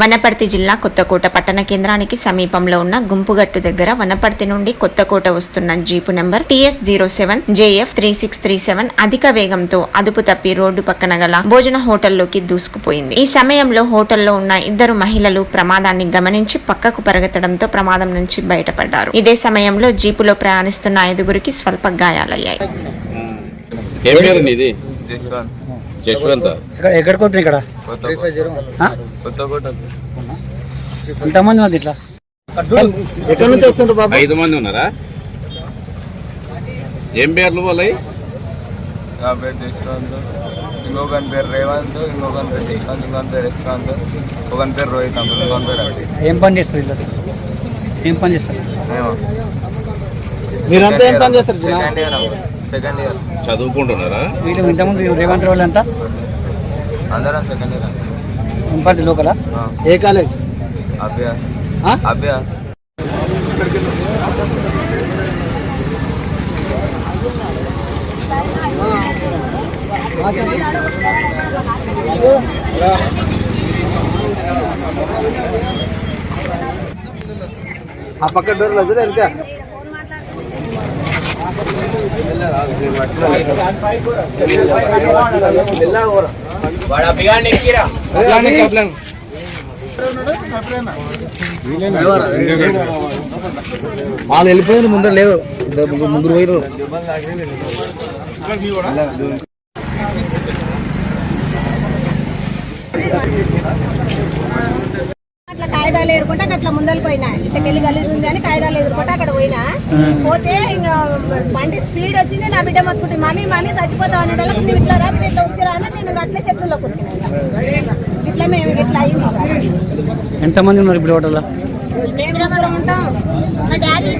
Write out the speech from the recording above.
వనపర్తి జిల్లా కొత్తకోట పట్టణ కేంద్రానికి సమీపంలో ఉన్న గుంపుగట్టు దగ్గర వనపర్తి నుండి కొత్తకోట వస్తున్న jeep number TS zero seven JF three six three seven అధిక వేగంతో అదుపు తప్పి రోడ్డు పక్కన గల భోజన హోటల్లోకి దూసుకుపోయింది. ఈ సమయంలో హోటల్లో ఉన్న ఇద్దరు మహిళలు ప్రమాదాన్ని గమనించి పక్కకు పరిగెత్తడంతో ప్రమాదం నుంచి బయటపడ్డారు. ఇదే సమయంలో జీపులో ప్రయాణిస్తున్న ఐదుగురికి స్వల్ప గాయాలయ్యాయి. జశ్వంత్. జశ్వంత్? ఇక్కడ? ఎక్కడికి వస్తుంది ఇక్కడ ఎంతమంది ఉంది ఇట్లా? ఎక్కడి నుంచి వస్తుండ్రు బాబు? ఐదు మంది ఉన్నారా? ఏం పేర్లు వాళ్ళవి? నా పేరు జశ్వంత్. ఇంకొకని పేరు రేవంత్ ఇంకొకని పేరు శ్రీకాంత్ ఇంకొకని పేరు యశ్కాంత్ ఒకని పేరు రోహిత్ అంకుల్ ఇంకొకని పేరు ఏం పని చేస్తారు ఇట్లా ఏం పని చేస్తారు? మీరంతా ఏం పని చేస్తారు జనా? సెకండ్ ఇయర్ చదువుకుంటున్నారా? వీళ్ళు ఇంతకుముందు రేవంత్ రావు అంతా అందరం సెకండ్ ఇయర్ ఉంపర్తి లోకలా? ఏ కాలేజ్? అభ్యాస్. ఆ? అభ్యాస్. ఆ పక్క డోర్ లేదు వెనక. వాళ్ళు వెళ్ళిపోయారు ముందర లేవు. ముగ్గురు పోయారు కాగితాలు ఎదుర్కొంటే అట్లా ముందరికి పోయినా. ఇట్లా వెళ్ళి గలీజ్ ఉంది అని కాగితాలు ఎదుర్కొంటే అక్కడ పోయినా. పోతే ఇంకా బండి స్పీడ్ వచ్చింది నా బిడ్డ మొత్తుకుంటే మమ్మీ మమ్మీ చచ్చిపోతావు అనే వాళ్ళకి నువ్వు ఇట్లా రా నువ్వు ఇట్లా ఉరికిరా అని నేను అట్లా చెట్టులో కురికినా ఇట్లా మేము ఇట్లా అయింది ఎంతమంది ఉన్నారు ఇప్పుడు హోటల్లో? ఉంటాం. మా డాడీ